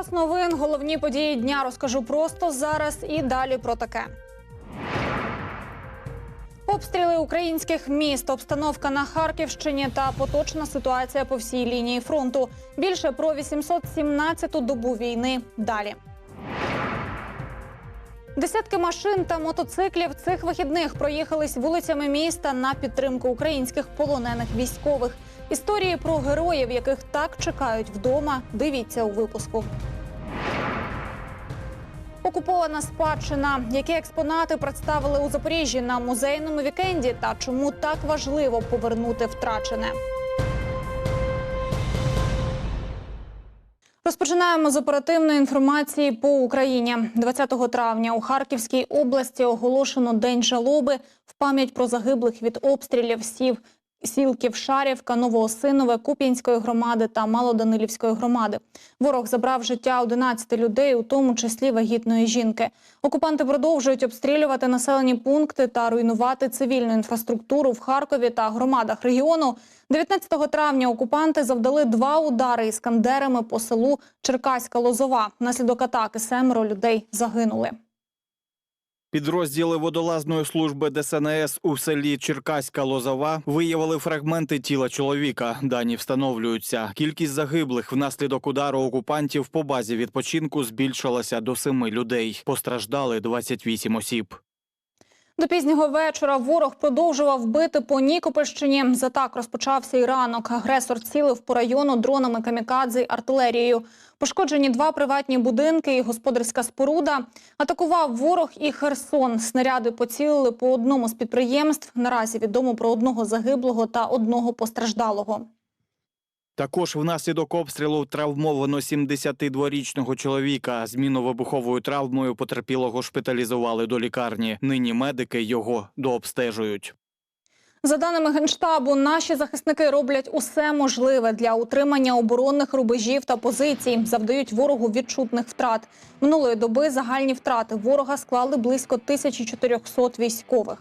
Час новин, головні події дня розкажу просто зараз і далі про таке. Обстріли українських міст, обстановка на Харківщині та поточна ситуація по всій лінії фронту. Більше про 817-ту добу війни. Далі. Десятки машин та мотоциклів цих вихідних проїхались вулицями міста на підтримку українських полонених військових. Історії про героїв, яких так чекають вдома. Дивіться у випуску. Окупована спадщина. Які експонати представили у Запоріжжі на музейному вікенді та чому так важливо повернути втрачене? Розпочинаємо з оперативної інформації по Україні. 20 травня у Харківській області оголошено день жалоби в пам'ять про загиблих від обстрілів сів сіл Ківшарівка, Новоосинове, Куп'янської громади та Малоданилівської громади. Ворог забрав життя 11 людей, у тому числі вагітної жінки. Окупанти продовжують обстрілювати населені пункти та руйнувати цивільну інфраструктуру в Харкові та громадах регіону. 19 травня окупанти завдали два удари іскандерами по селу Черкаська Лозова. Внаслідок атаки семеро людей загинули. Підрозділи водолазної служби ДСНС у селі Черкаська Лозова виявили фрагменти тіла чоловіка. Дані встановлюються. Кількість загиблих внаслідок удару окупантів по базі відпочинку збільшилася до семи людей. Постраждали 28 осіб. До пізнього вечора ворог продовжував бити по Нікопольщині. З атак розпочався і ранок. Агресор цілив по району дронами камікадзе й артилерією. Пошкоджені два приватні будинки і господарська споруда. Атакував ворог і Херсон. Снаряди поцілили по одному з підприємств. Наразі відомо про одного загиблого та одного постраждалого. Також внаслідок обстрілу травмовано 72-річного чоловіка. З мінно-вибуховою травмою потерпілого шпиталізували до лікарні. Нині медики його дообстежують. За даними Генштабу, наші захисники роблять усе можливе для утримання оборонних рубежів та позицій, завдають ворогу відчутних втрат. Минулої доби загальні втрати ворога склали близько 1400 військових.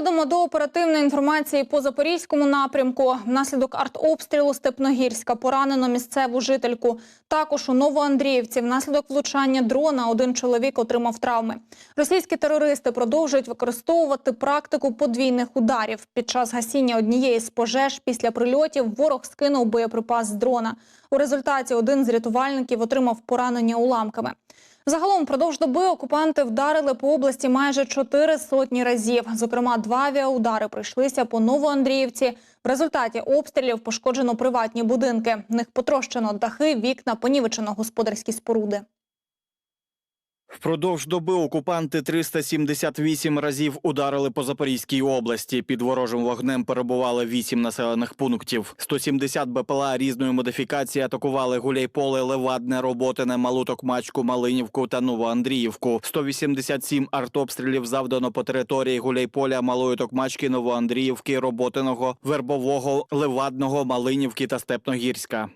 Переходимо до оперативної інформації по запорізькому напрямку. Внаслідок артобстрілу Степногірська поранено місцеву жительку. Також у Новоандріївці внаслідок влучання дрона один чоловік отримав травми. Російські терористи продовжують використовувати практику подвійних ударів. Під час гасіння однієї з пожеж після прильотів ворог скинув боєприпас з дрона. У результаті один з рятувальників отримав поранення уламками. Загалом продовж доби окупанти вдарили по області майже чотири сотні разів. Зокрема, два авіаудари прийшлися по Новоандріївці. В результаті обстрілів пошкоджено приватні будинки. В них потрощено дахи, вікна, понівечено господарські споруди. Впродовж доби окупанти 378 разів ударили по Запорізькій області. Під ворожим вогнем перебували 8 населених пунктів. 170 БПЛА різної модифікації атакували Гуляйполе, Левадне, Роботине, Малуток-Мачку, Малинівку та Новоандріївку. 187 артобстрілів завдано по території Гуляйполя, Малої Токмачки, Новоандріївки, Роботиного, Вербового, Левадного, Малинівки та Степногірська.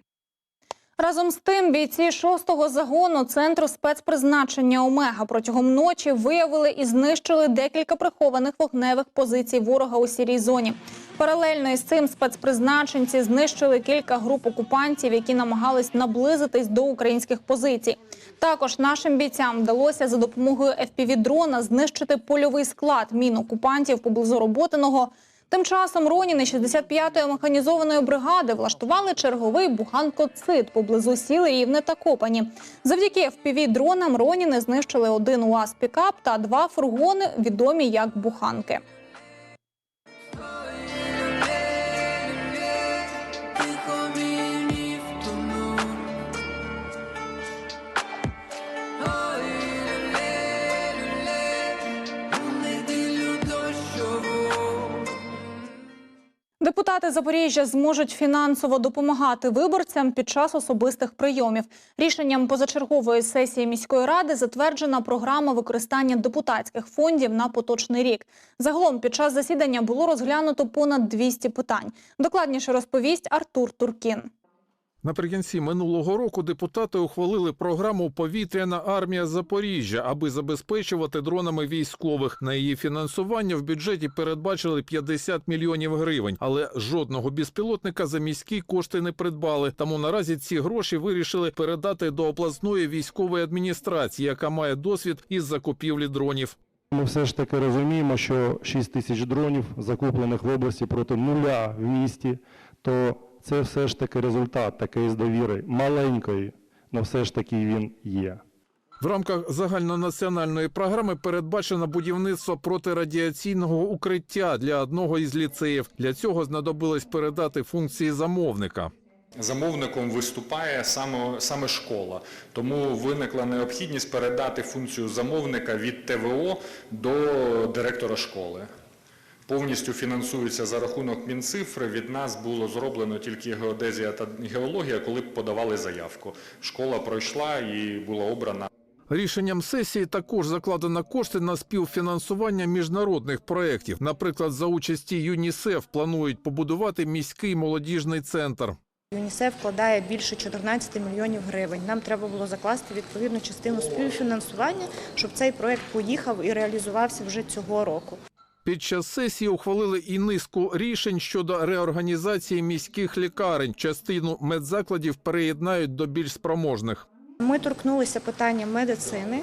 Разом з тим, бійці 6-го загону центру спецпризначення Омега протягом ночі виявили і знищили декілька прихованих вогневих позицій ворога у сірій зоні. Паралельно із цим спецпризначенці знищили кілька груп окупантів, які намагались наблизитись до українських позицій. Також нашим бійцям вдалося за допомогою FPV-дрона знищити польовий склад мін окупантів поблизу Роботиного. Тим часом Роніни 65-ї механізованої бригади влаштували черговий буханкоцит поблизу сіл Рівне та Копані. Завдяки FPV-дронам Роніни знищили один УАЗ-пікап та два фургони, відомі як буханки. Депутати Запоріжжя зможуть фінансово допомагати виборцям під час особистих прийомів. Рішенням позачергової сесії міської ради затверджена програма використання депутатських фондів на поточний рік. Загалом під час засідання було розглянуто понад 200 питань. Докладніше розповість Артур Туркін. Наприкінці минулого року депутати ухвалили програму Повітряна армія Запоріжжя, аби забезпечувати дронами військових. На її фінансування в бюджеті передбачили 50 мільйонів гривень, але жодного безпілотника за міські кошти не придбали. Тому наразі ці гроші вирішили передати до обласної військової адміністрації, яка має досвід із закупівлі дронів. Ми все ж таки розуміємо, що 6 тисяч дронів, закуплених в області проти нуля в місті, то це все ж таки результат такої довіри маленької, але все ж таки він є. В рамках загальнонаціональної програми передбачено будівництво протирадіаційного укриття для одного із ліцеїв. Для цього знадобилось передати функції замовника. Замовником виступає саме, саме школа, тому виникла необхідність передати функцію замовника від ТВО до директора школи. Повністю фінансується за рахунок Мінцифри. Від нас було зроблено тільки геодезія та геологія, коли б подавали заявку. Школа пройшла і була обрана. Рішенням сесії також закладено кошти на співфінансування міжнародних проєктів. Наприклад, за участі ЮНІСЕФ планують побудувати міський молодіжний центр. ЮНІСЕФ вкладає більше 14 мільйонів гривень. Нам треба було закласти відповідну частину співфінансування, щоб цей проект поїхав і реалізувався вже цього року. Під час сесії ухвалили і низку рішень щодо реорганізації міських лікарень. Частину медзакладів переєднають до більш спроможних. Ми торкнулися питання медицини,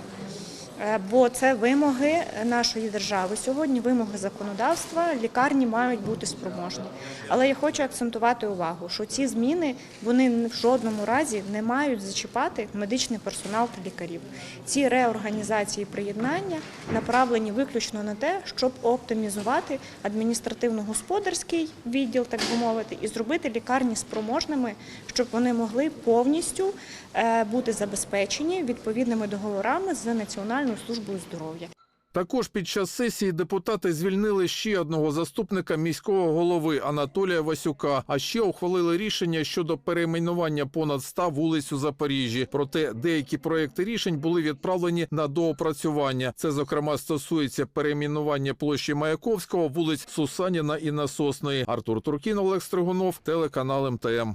бо це вимоги нашої держави. Сьогодні вимоги законодавства, лікарні мають бути спроможні. Але я хочу акцентувати увагу, що ці зміни вони в жодному разі не мають зачіпати медичний персонал та лікарів. Ці реорганізації приєднання направлені виключно на те, щоб оптимізувати адміністративно-господарський відділ, так би мовити, і зробити лікарні спроможними, щоб вони могли повністю е, бути забезпечені відповідними договорами з Національною службою здоров'я. Також під час сесії депутати звільнили ще одного заступника міського голови Анатолія Васюка. А ще ухвалили рішення щодо перейменування понад 100 вулиць у Запоріжжі. Проте деякі проекти рішень були відправлені на доопрацювання. Це зокрема стосується перейменування площі Маяковського, вулиць Сусаніна і Насосної. Артур Туркін, Олег Стригунов, телеканал МТМ.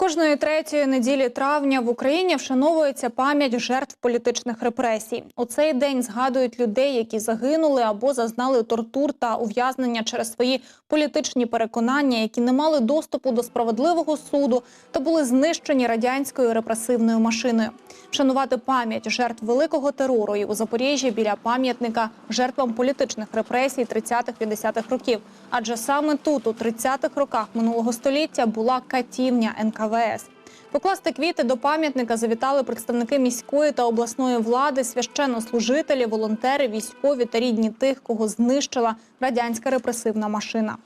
Кожної третьої неділі травня в Україні вшановується пам'ять жертв політичних репресій. У цей день згадують людей, які загинули або зазнали тортур та ув'язнення через свої політичні переконання, які не мали доступу до справедливого суду та були знищені радянською репресивною машиною. Вшанувати пам'ять жертв великого терору і у Запоріжжі біля пам'ятника жертвам політичних репресій 30-50-х років. Адже саме тут, у 30-х роках минулого століття, була катівня НКВС. Покласти квіти до пам'ятника завітали представники міської та обласної влади, священнослужителі, волонтери, військові та рідні тих, кого знищила радянська репресивна машина.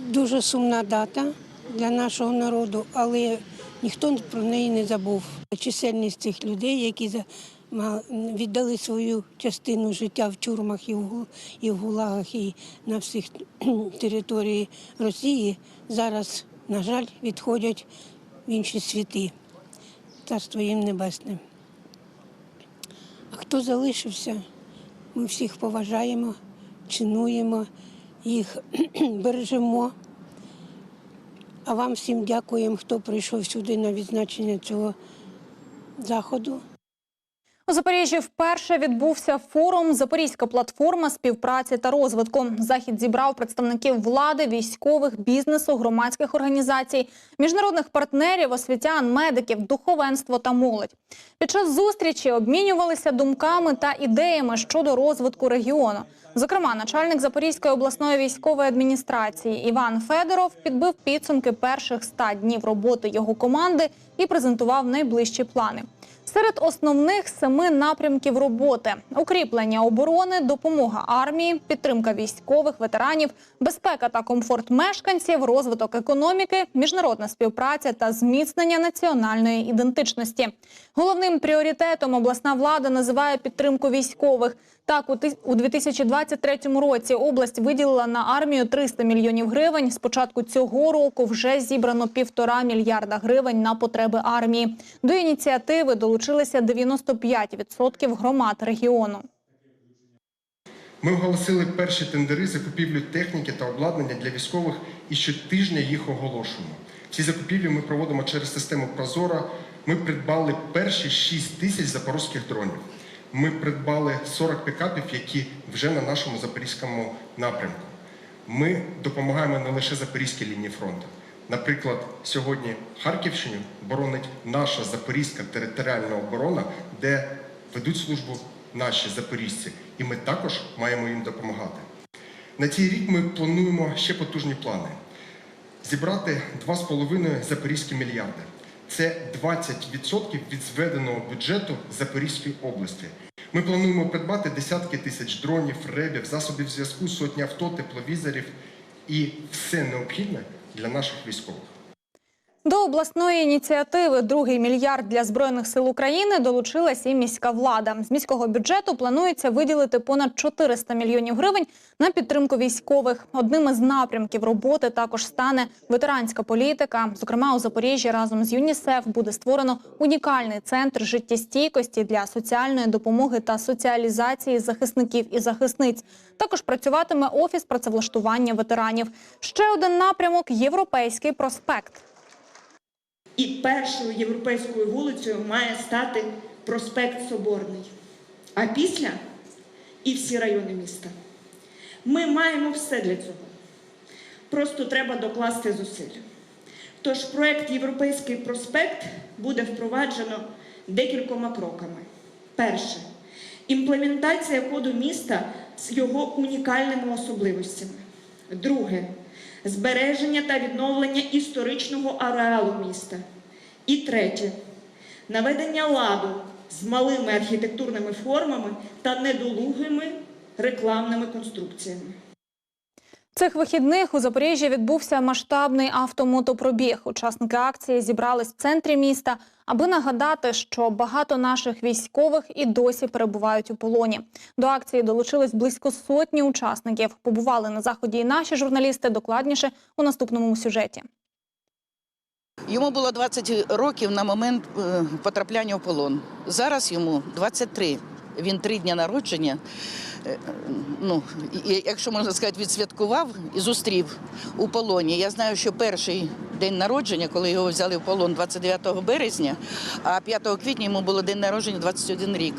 Дуже сумна дата для нашого народу, але ніхто про неї не забув. Чисельність цих людей, які віддали свою частину життя в тюрмах і в, гулагах, і на всіх території Росії, зараз, на жаль, відходять в інші світи. Царство їм небесне. А хто залишився, ми всіх поважаємо, цінуємо, їх бережемо. А вам всім дякуємо, хто прийшов сюди на відзначення цього заходу. У Запоріжжі вперше відбувся форум Запорізька платформа співпраці та розвитку. Захід зібрав представників влади, військових, бізнесу, громадських організацій, міжнародних партнерів, освітян, медиків, духовенство та молодь. Під час зустрічі обмінювалися думками та ідеями щодо розвитку регіону. Зокрема, начальник Запорізької обласної військової адміністрації Іван Федоров підбив підсумки перших ста днів роботи його команди і презентував найближчі плани. Серед основних семи напрямків роботи: укріплення оборони, допомога армії, підтримка військових, ветеранів, безпека та комфорт мешканців, розвиток економіки, міжнародна співпраця та зміцнення національної ідентичності. Головним пріоритетом обласна влада називає підтримку військових. Так, у ти- у 2023 році область виділила на армію 300 мільйонів гривень. З початку цього року вже зібрано півтора мільярда гривень на потреби армії. До ініціативи долучилися 95% громад регіону. Ми оголосили перші тендери закупівлю техніки та обладнання для військових і щотижня їх оголошуємо. Ці закупівлі ми проводимо через систему Прозора. Ми придбали перші 6 тисяч запорозьких дронів. Ми придбали 40 пікапів, які вже на нашому запорізькому напрямку. Ми допомагаємо не лише запорізькій лінії фронту. Наприклад, сьогодні Харківщину боронить наша запорізька територіальна оборона, де ведуть службу наші запорізьці, і ми також маємо їм допомагати. На цей рік ми плануємо ще потужні плани: зібрати 2,5 запорізькі мільярди. Це 20% від зведеного бюджету Запорізької області. Ми плануємо придбати десятки тисяч дронів, ребів, засобів зв'язку, сотні авто, тепловізорів і все необхідне для наших військових. До обласної ініціативи Другий мільярд для збройних сил України долучилась і міська влада. З міського бюджету планується виділити понад 400 мільйонів гривень на підтримку військових. Одним із напрямків роботи також стане ветеранська політика. Зокрема, у Запоріжжі разом з ЮНІСЕФ буде створено унікальний центр життєстійкості для соціальної допомоги та соціалізації захисників і захисниць. Також працюватиме офіс працевлаштування ветеранів. Ще один напрямок європейський проспект. І першою європейською вулицею має стати проспект Соборний. А після і всі райони міста. Ми маємо все для цього. Просто треба докласти зусиль. Тож проект Європейський проспект буде впроваджено декількома кроками. Перше імплементація коду міста з його унікальними особливостями. Друге збереження та відновлення історичного ареалу міста. І третє наведення ладу з малими архітектурними формами та недолугими рекламними конструкціями. Цих вихідних у Запоріжжі відбувся масштабний автомотопробіг. Учасники акції зібрались в центрі міста, аби нагадати, що багато наших військових і досі перебувають у полоні. До акції долучились близько сотні учасників. Побували на заході і наші журналісти. Докладніше у наступному сюжеті. Йому було 20 років на момент е, потрапляння в полон. Зараз йому 23. Він три дні народження. е, Ну, якщо можна сказати, відсвяткував і зустрів у полоні. Я знаю, що перший день народження, коли його взяли в полон 29 березня, а 5 квітня йому було день народження 21 рік.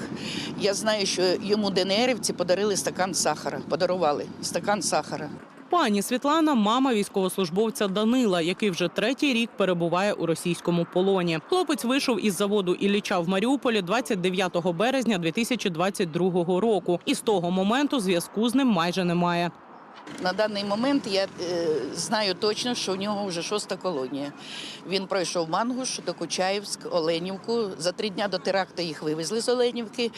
Я знаю, що йому ДНРівці подарили стакан сахара, подарували стакан сахара. Пані Світлана, мама військовослужбовця Данила, який вже третій рік перебуває у російському полоні. Хлопець вийшов із заводу Ілліча в Маріуполі 29 березня 2022 року. І з того моменту зв'язку з ним майже немає. На даний момент я е, знаю точно, що у нього вже шоста колонія. Він пройшов Мангуш, Докучаївськ, Оленівку. За три дня до теракту їх вивезли з Оленівки.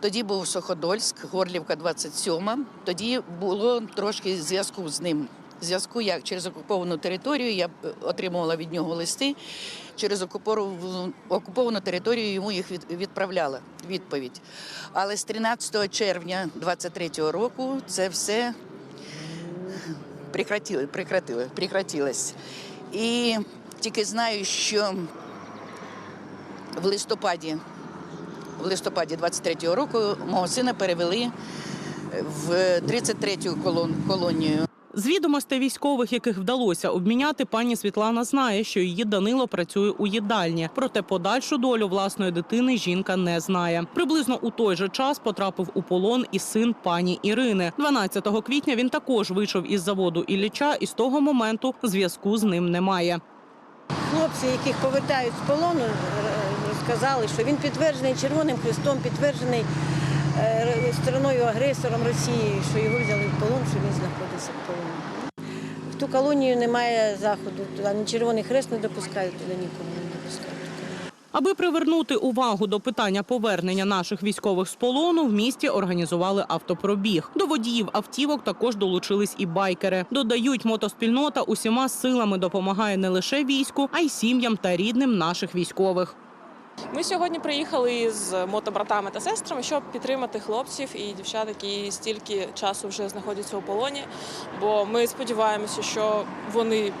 Тоді був Суходольськ, Горлівка 27. Тоді було трошки зв'язку з ним. Зв'язку як через окуповану територію я е, отримувала від нього листи. Через окуповану, територію йому їх від, відправляла відповідь. Але з 13 червня 23-го року це все прекратили, прекратили, прекратилось. І тільки знаю, що в листопаді, в листопаді 23-го року мого сина перевели в 33-ю колонію. З відомостей військових, яких вдалося обміняти, пані Світлана знає, що її Данило працює у їдальні. Проте подальшу долю власної дитини жінка не знає. Приблизно у той же час потрапив у полон і син пані Ірини. 12 квітня він також вийшов із заводу Ілліча, і з того моменту зв'язку з ним немає. Хлопці, яких повертають з полону, е, розказали, що він підтверджений Червоним Хрестом, підтверджений е, стороною агресором Росії, що його взяли в полон, що він знаходиться в полоні. В ту колонію немає заходу, туди ні Червоний Хрест не допускають, туди нікому не допускають. Аби привернути увагу до питання повернення наших військових з полону, в місті організували автопробіг. До водіїв автівок також долучились і байкери. Додають, мотоспільнота усіма силами допомагає не лише війську, а й сім'ям та рідним наших військових. Ми сьогодні приїхали з мотобратами та сестрами, щоб підтримати хлопців і дівчат, які стільки часу вже знаходяться у полоні. Бо ми сподіваємося, що вони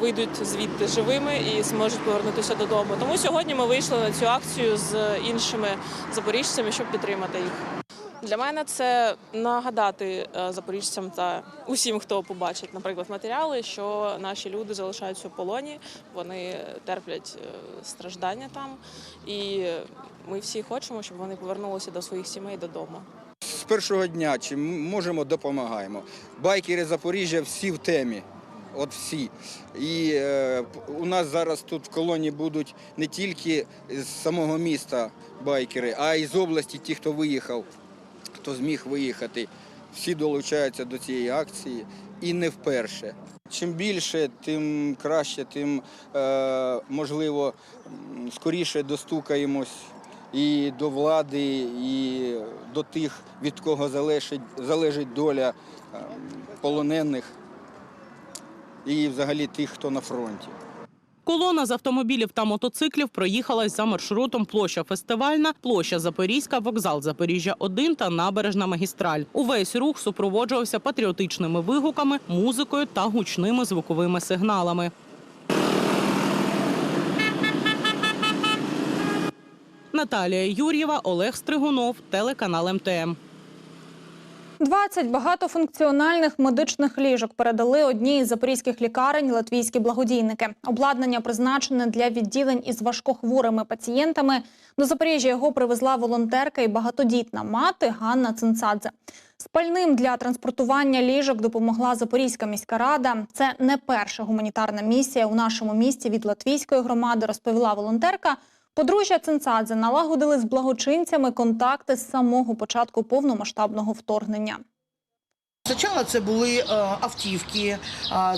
вийдуть звідти живими і зможуть повернутися додому. Тому сьогодні ми вийшли на цю акцію з іншими запоріжцями, щоб підтримати їх. Для мене це нагадати е, запоріжцям та усім, хто побачить, наприклад, матеріали, що наші люди залишаються у полоні, вони терплять е, страждання там, і ми всі хочемо, щоб вони повернулися до своїх сімей додому. З першого дня чим можемо, допомагаємо. Байкери Запоріжжя всі в темі. От всі. І е, у нас зараз тут в колонії будуть не тільки з самого міста байкери, а й з області ті, хто виїхав, хто зміг виїхати. Всі долучаються до цієї акції і не вперше. Чим більше, тим краще, тим е, можливо скоріше достукаємось і до влади, і до тих, від кого залежить, залежить доля е, полонених, і взагалі тих, хто на фронті. Колона з автомобілів та мотоциклів проїхалась за маршрутом площа фестивальна, площа Запорізька, вокзал Запоріжжя 1 та набережна магістраль. Увесь рух супроводжувався патріотичними вигуками, музикою та гучними звуковими сигналами. Наталія Юр'єва, Олег Стригунов, телеканал МТМ. 20 багатофункціональних медичних ліжок передали одній із запорізьких лікарень латвійські благодійники. Обладнання призначене для відділень із важкохворими пацієнтами. До Запоріжжя його привезла волонтерка і багатодітна мати Ганна Цинцадзе. Спальним для транспортування ліжок допомогла Запорізька міська рада. Це не перша гуманітарна місія у нашому місті від латвійської громади, розповіла волонтерка. Подружжя Цинцадзе налагодили з благочинцями контакти з самого початку повномасштабного вторгнення. Спочатку це були е, автівки,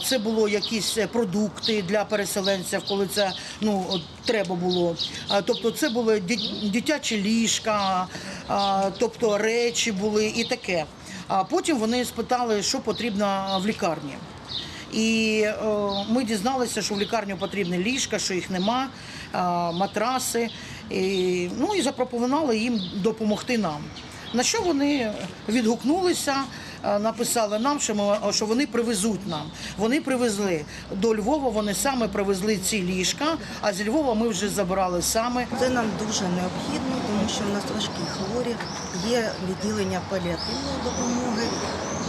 це було якісь е, продукти для переселенців, коли це ну треба було. Тобто, це були дитячі ліжка, тобто речі були і таке. А потім вони спитали, що потрібно в лікарні. І е, ми дізналися, що в лікарню потрібні ліжка, що їх нема, е, матраси. І, ну і запропонували їм допомогти нам. На що вони відгукнулися, е, написали нам, що, ми, що вони привезуть нам. Вони привезли до Львова, вони саме привезли ці ліжка, а з Львова ми вже забрали саме. Це нам дуже необхідно, тому що в нас важкі хворі, є відділення паліативної допомоги,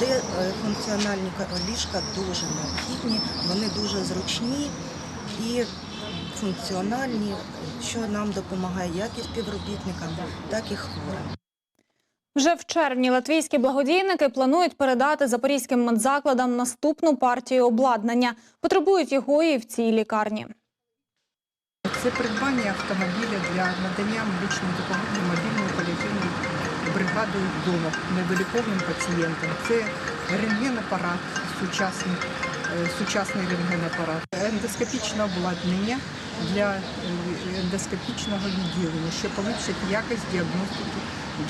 де функціональні ліжка дуже необхідні, вони дуже зручні і функціональні, що нам допомагає як і співробітникам, так і хворим. Вже в червні латвійські благодійники планують передати запорізьким медзакладам наступну партію обладнання. Потребують його і в цій лікарні. Це придбання автомобіля для надання медичної допомоги мобільною паліативною бригадою вдома невиліковним пацієнтам. Це рентгенапарат сучасний, е, сучасний рентгенапарат, ендоскопічне обладнання для е, ендоскопічного відділення, що поліпшить якість діагностики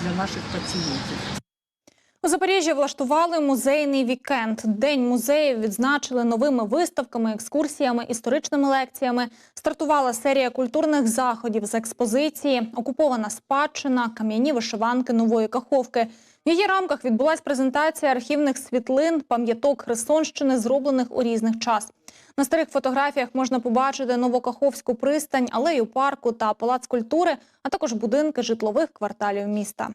для наших пацієнтів. У Запоріжжі влаштували музейний вікенд. День музеїв відзначили новими виставками, екскурсіями, історичними лекціями. Стартувала серія культурних заходів з експозиції, окупована спадщина, кам'яні вишиванки нової каховки. В її рамках відбулась презентація архівних світлин, пам'яток Херсонщини, зроблених у різних час. На старих фотографіях можна побачити Новокаховську пристань, алею парку та палац культури, а також будинки житлових кварталів міста.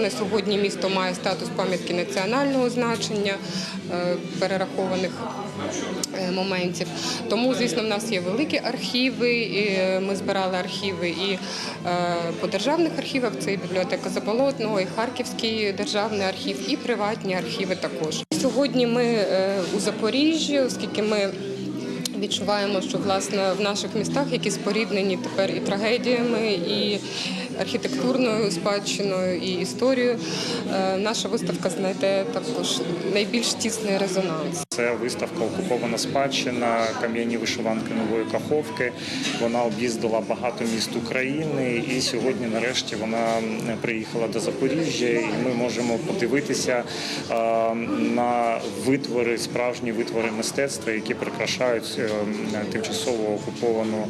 На сьогодні місто має статус пам'ятки національного значення е, перерахованих е, моментів. Тому, звісно, в нас є великі архіви. і е, Ми збирали архіви і по державних архівах. Це і бібліотека Заболотного, і Харківський державний архів, і приватні архіви також. Сьогодні ми у Запоріжжі, оскільки ми відчуваємо, що власне в наших містах, які споріднені тепер і трагедіями, і архітектурною спадщиною, і історією, е, наша виставка знайде також найбільш тісний резонанс. Це виставка Окупована спадщина, кам'яні вишиванки нової каховки. Вона об'їздила багато міст України, і сьогодні, нарешті, вона приїхала до Запоріжжя, і ми можемо подивитися е, на витвори, справжні витвори мистецтва, які прикрашають е, тимчасово окуповану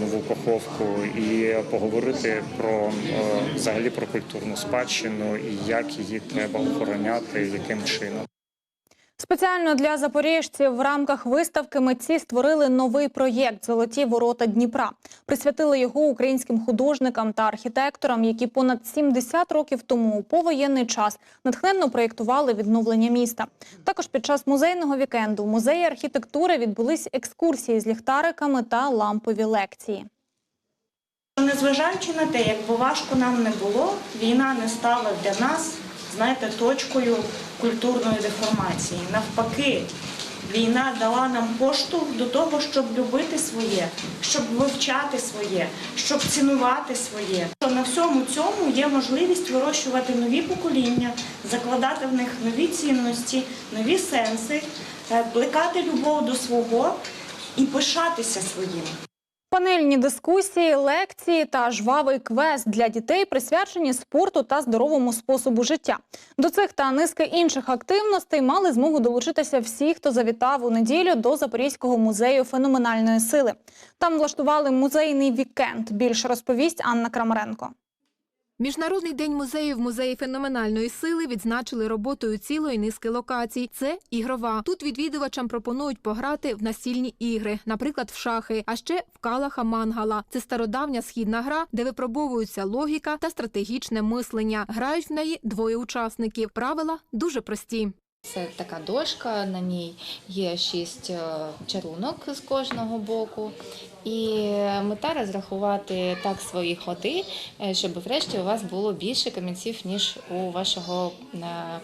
нову каховку, і поговорити про е, взагалі про культурну спадщину і як її треба охороняти, яким чином. Спеціально для запоріжців в рамках виставки митці створили новий проєкт Золоті ворота Дніпра. Присвятили його українським художникам та архітекторам, які понад 70 років тому у повоєнний час натхненно проєктували відновлення міста. Також під час музейного вікенду в музеї архітектури відбулись екскурсії з ліхтариками та лампові лекції. Незважаючи на те, як би важко нам не було, війна не стала для нас, знаєте, точкою культурної деформації. Навпаки, війна дала нам поштовх до того, щоб любити своє, щоб вивчати своє, щоб цінувати своє. На всьому цьому є можливість вирощувати нові покоління, закладати в них нові цінності, нові сенси, е, плекати любов до свого і пишатися своїм. Панельні дискусії, лекції та жвавий квест для дітей присвячені спорту та здоровому способу життя. До цих та низки інших активностей мали змогу долучитися всі, хто завітав у неділю до Запорізького музею феноменальної сили. Там влаштували музейний вікенд. Більше розповість Анна Крамаренко. Міжнародний день музею в музеї феноменальної сили відзначили роботою цілої низки локацій. Це ігрова. Тут відвідувачам пропонують пограти в настільні ігри, наприклад, в шахи, а ще в калаха мангала. Це стародавня східна гра, де випробовується логіка та стратегічне мислення. Грають в неї двоє учасників. Правила дуже прості. Це така дошка, на ній є шість е, чарунок з кожного боку. І мета розрахувати так свої ходи, е, щоб врешті у вас було більше камінців, ніж у вашого е,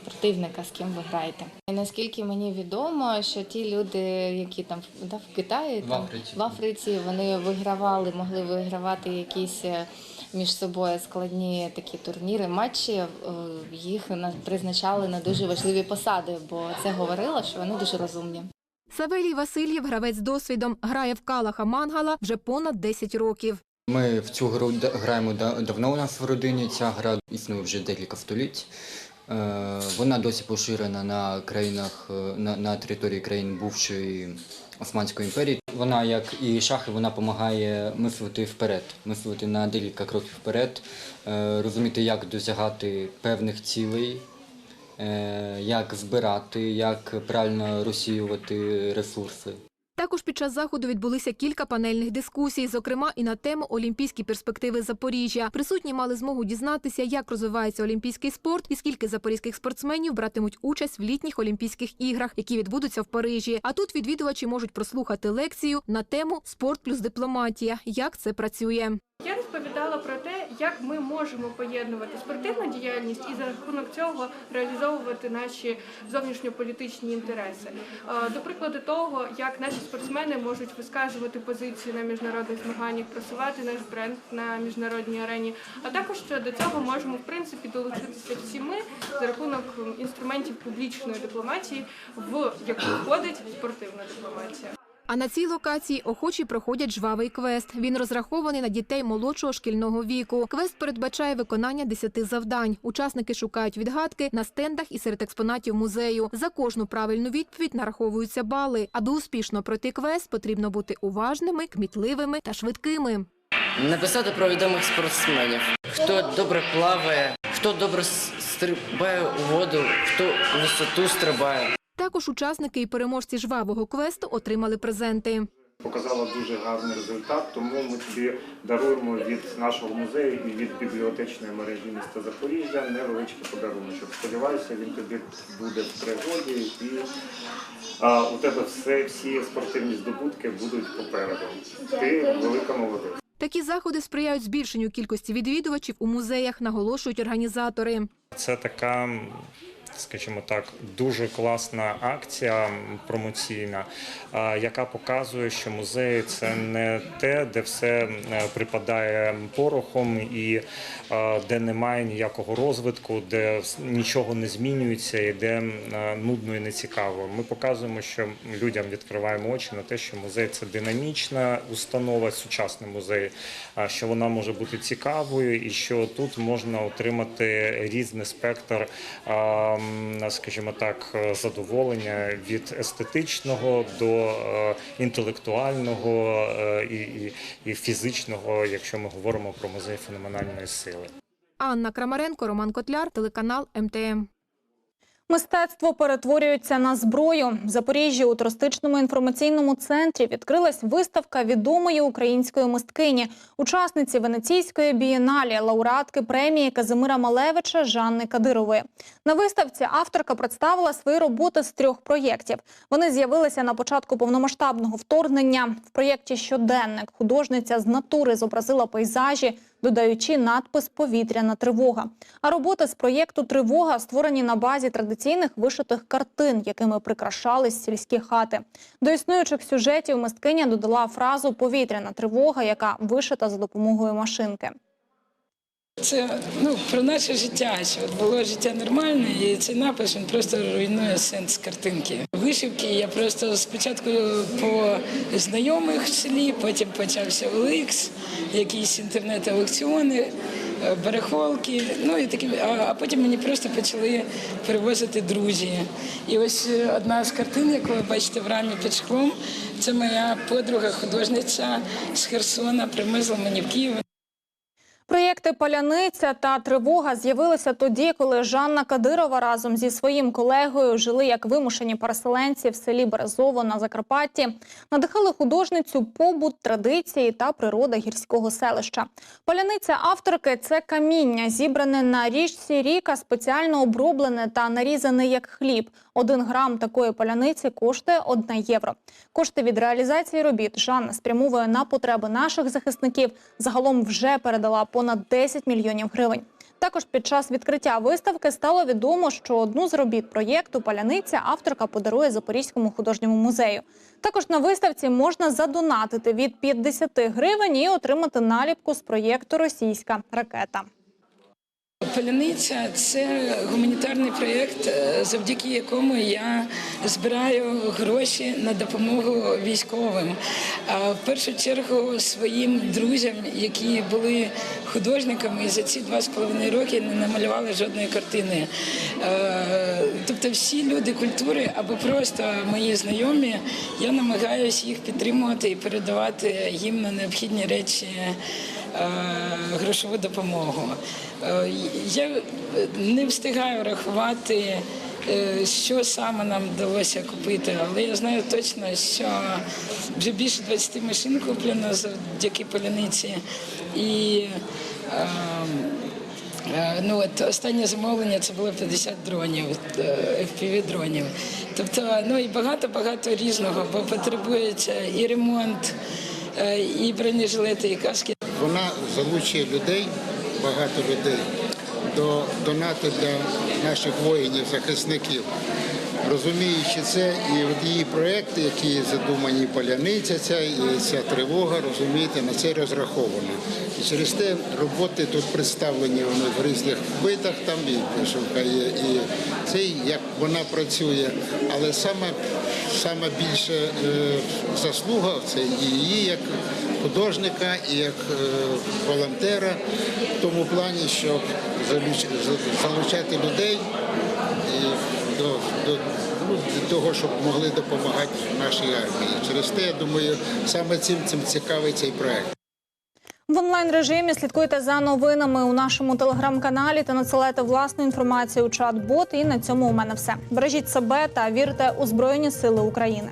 противника, з ким ви граєте. І наскільки мені відомо, що ті люди, які там да, в Китаї, В там, Африці. в Африці, вони вигравали, могли вигравати якісь е, між собою складні такі турніри, матчі. Їх на- призначали на дуже важливі посади, бо це говорило, що вони дуже розумні. Савелій Васильєв, гравець з досвідом, грає в калаха мангала вже понад 10 років. Ми в цю гру граємо давно у нас в родині. Ця гра існує вже декілька століть. Е, Вона досі поширена на країнах е, на, на території країн бувшої Османської імперії. Вона, як і шахи, вона допомагає мислити вперед, мислити на декілька кроків вперед, е, розуміти, як досягати певних цілей, як збирати, як правильно розсіювати ресурси. Також під час заходу відбулися кілька панельних дискусій, зокрема і на тему Олімпійські перспективи Запоріжжя. Присутні мали змогу дізнатися, як розвивається олімпійський спорт і скільки запорізьких спортсменів братимуть участь в літніх Олімпійських іграх, які відбудуться в Парижі. А тут відвідувачі можуть прослухати лекцію на тему Спорт плюс дипломатія. Як це працює? Я розповідала про те, як ми можемо поєднувати спортивну діяльність і за рахунок цього реалізовувати наші зовнішньополітичні інтереси. Е, До прикладу того, як наші спортсмени можуть висказувати позиції на міжнародних змаганнях, просувати наш бренд на міжнародній арені. А також до цього можемо в принципі долучитися всі ми за рахунок інструментів публічної дипломатії, в яку входить спортивна дипломатія. А на цій локації охочі проходять жвавий квест. Він розрахований на дітей молодшого шкільного віку. Квест передбачає виконання 10 завдань. Учасники шукають відгадки на стендах і серед експонатів музею. За кожну правильну відповідь нараховуються бали. Аби успішно пройти квест, потрібно бути уважними, кмітливими та швидкими. Написати про відомих спортсменів, хто добре плаває, хто добре стрибає у воду, хто висоту стрибає. Також учасники і переможці жвавого квесту отримали презенти. Показала дуже гарний результат, тому ми тобі даруємо від нашого музею і від бібліотечної мережі міста Запоріжжя невеличкий подарунок. Сподіваюся, він тобі буде в пригоді і а, у тебе все, всі спортивні здобутки будуть попереду. Ти велика молодець. Такі заходи сприяють збільшенню кількості відвідувачів у музеях, наголошують організатори. Це така, скажімо так, дуже класна акція промоційна, яка показує, що музей це не те, де все е, припадає порохом і де немає ніякого розвитку, де нічого не змінюється і де е, нудно і нецікаво. Ми показуємо, що людям відкриваємо очі на те, що музей це динамічна установа, сучасний музей, що вона може бути цікавою і що тут можна отримати різний спектр, скажімо так, е, задоволення від естетичного до е, інтелектуального е, і, і, і фізичного, якщо ми говоримо про музей феноменальної сили. Анна Крамаренко, Роман Котляр, телеканал МТМ. Мистецтво перетворюється на зброю. В Запоріжжі у туристичному інформаційному центрі відкрилась виставка відомої української мисткині, учасниці Венеційської бієналі, лауреатки премії Казимира Малевича Жанни Кадирової. На виставці авторка представила свої роботи з трьох проєктів. Вони з'явилися на початку повномасштабного вторгнення. В проєкті Щоденник художниця з натури зобразила пейзажі, додаючи надпис Повітряна тривога. А роботи з проєкту Тривога створені на базі традиційних вишитих картин, якими прикрашались сільські хати. До існуючих сюжетів мисткиня додала фразу Повітряна тривога, яка вишита за допомогою машинки. Це ну про наше життя, що от було життя нормальне, і цей напис він просто руйнує сенс картинки. Вишивки я просто спочатку по знайомих в селі, потім почався OLX, якісь інтернет-аукціони, е, барахолки. Ну і такі, а, а потім мені просто почали перевозити друзі. І ось е, одна з картин, яку ви бачите в рамі під шклом, це моя подруга, художниця з Херсона, привезла мені в Київ. Проєкти Паляниця та Тривога з'явилися тоді, коли Жанна Кадирова разом зі своїм колегою жили як вимушені переселенці в селі Березово на Закарпатті. Надихали художницю побут, традиції та природа гірського селища. Паляниця авторки це каміння, зібране на річці ріка, спеціально оброблене та нарізане як хліб. Один грам такої паляниці коштує 1 євро. Кошти від реалізації робіт Жанна спрямовує на потреби наших захисників. Загалом вже передала понад 10 мільйонів гривень. Також під час відкриття виставки стало відомо, що одну з робіт проєкту Паляниця авторка подарує Запорізькому художньому музею. Також на виставці можна задонатити від 50 гривень і отримати наліпку з проєкту Російська ракета. Поляниця це гуманітарний проєкт, е, завдяки якому я збираю гроші на допомогу військовим. В першу чергу своїм друзям, які були художниками і за ці два з половиною роки не намалювали жодної картини. Е, Тобто всі люди культури або просто мої знайомі, я намагаюся їх підтримувати і передавати їм на необхідні речі грошову допомогу. Е, Я не встигаю рахувати, е, що саме нам вдалося купити, але я знаю точно, що вже більше 20 машин куплено завдяки поляниці. І е, Е, Ну от останнє замовлення це було 50 дронів, fpv дронів. Тобто, ну і багато багато різного, бо потребується і ремонт, е, і бронежилети, і каски. Вона залучує людей, багато людей, до донати для наших воїнів, захисників. Розуміючи це, і от її проекти, які задумані, і паляниця ця, і ця тривога, розумієте, на це розраховано. І через те роботи тут представлені вони в різних видах, там і є, і це як вона працює. Але саме, саме більше е, заслуга це її як художника, і як е, волонтера в тому плані, щоб залуч- залучати людей до, до, ну, того, щоб могли допомагати нашій армії. Через те, я думаю, саме цим цим цікавий цей проект. В онлайн режимі слідкуйте за новинами у нашому телеграм-каналі та надсилайте власну інформацію у чат-бот. І на цьому у мене все. Бережіть себе та вірте у Збройні Сили України.